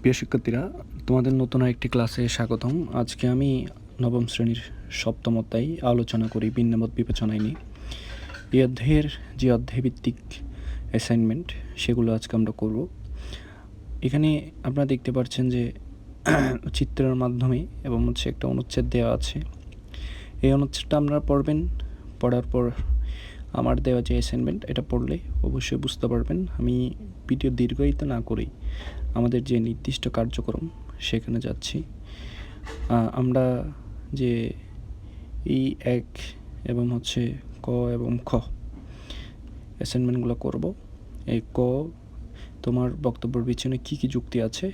প্রিয় শিক্ষার্থীরা, তোমাদের নতুন একটি ক্লাসে স্বাগতম। আজকে আমি নবম শ্রেণির সপ্তম অধ্যায় আলোচনা করি, ভিন্নমত বিবেচনায় নিয়ে। এই অধ্যায়ের যে অধ্যায়ভিত্তিক অ্যাসাইনমেন্ট সেগুলো আজকে আমরা করব। এখানে আপনারা দেখতে পাচ্ছেন যে চিত্রের মাধ্যমে এবং হচ্ছে একটা অনুচ্ছেদ দেওয়া আছে। এই অনুচ্ছেদটা আপনারা পড়বেন, পড়ার পর আমার দেওয়া যে অ্যাসাইনমেন্ট এটা পড়লে অবশ্যই বুঝতে পারবেন। আমি ভিডিও দীর্ঘায়িত না করেই আমাদের যে নির্দিষ্ট কার্যক্রম, সেখানে যাচ্ছি। আমরা যে এই এক এবং হচ্ছে ক এবং খ অ্যাসাইনমেন্টগুলো করব। এই ক, তোমার বক্তব্যের পিছনে কী কী যুক্তি আছে?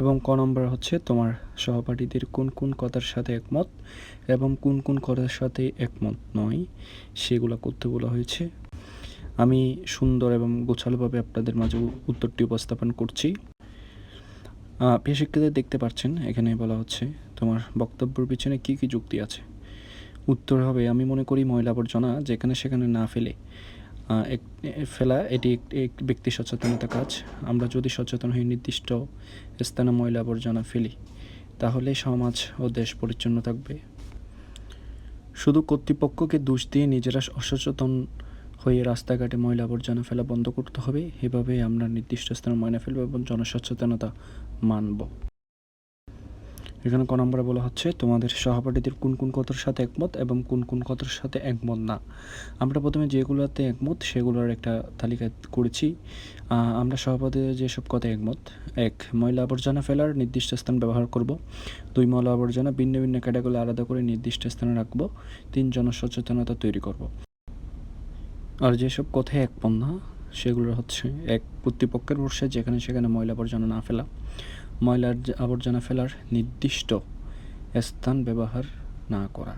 এবং ক নম্বর হচ্ছে তোমার সহপাঠীদের কোন কোন কথার সাথে একমত এবং কোন কোন কথার সাথে একমত নয়, সেগুলো করতে বলা হয়েছে। আমি সুন্দর এবং গোছালোভাবে আপনাদের মাঝে উত্তরটি উপস্থাপন করছি। প্রিয় দেখতে পাচ্ছেন, এখানে বলা হচ্ছে তোমার বক্তব্যের পিছনে কী কী যুক্তি আছে? উত্তর হবে, আমি মনে করি ময়লা আবর্জনা যেখানে সেখানে না ফেলে। ফেলা, এটি একটি এক ব্যক্তি সচেতনতা কাজ। আমরা যদি সচেতন হয়ে নির্দিষ্ট স্থানে ময়লা আবর্জনা ফেলি, তাহলে সমাজ ও দেশ পরিচ্ছন্ন থাকবে। শুধু কর্তৃপক্ষকে দোষ দিয়ে নিজেরা অসচেতন হয়ে রাস্তাঘাটে ময়লা আবর্জনা ফেলা বন্ধ করতে হবে এভাবে আমরা নির্দিষ্ট স্থানে ময়লা ফেলব এবং জনসচেতনতা মানব। এখানে ক নম্বরে বলা হচ্ছে, তোমাদের সহপাঠীদের কোন কোন কথার সাথে একমত এবং কোন কোন কথার সাথে একমত না। আমরা প্রথমে যেগুলোতে একমত, সেগুলোর একটা তালিকা করেছি। আমরা সহপাঠীদের যেসব কথা একমত, এক, ময়লা আবর্জনা ফেলার নির্দিষ্ট স্থান ব্যবহার করব। দুই, ময়লা আবর্জনা ভিন্ন ভিন্ন ক্যাটাগরি আলাদা করে নির্দিষ্ট স্থানে রাখব। তিন, জনসচেতনতা তৈরি করব। আর যেসব কথায় একমত না, সেগুলো হচ্ছে, এক, কর্তৃপক্ষের বর্ষে যেখানে সেখানে ময়লা আবর্জনা না ফেলা। ময়লার আবর্জনা ফেলার নির্দিষ্ট স্থান ব্যবহার না করা।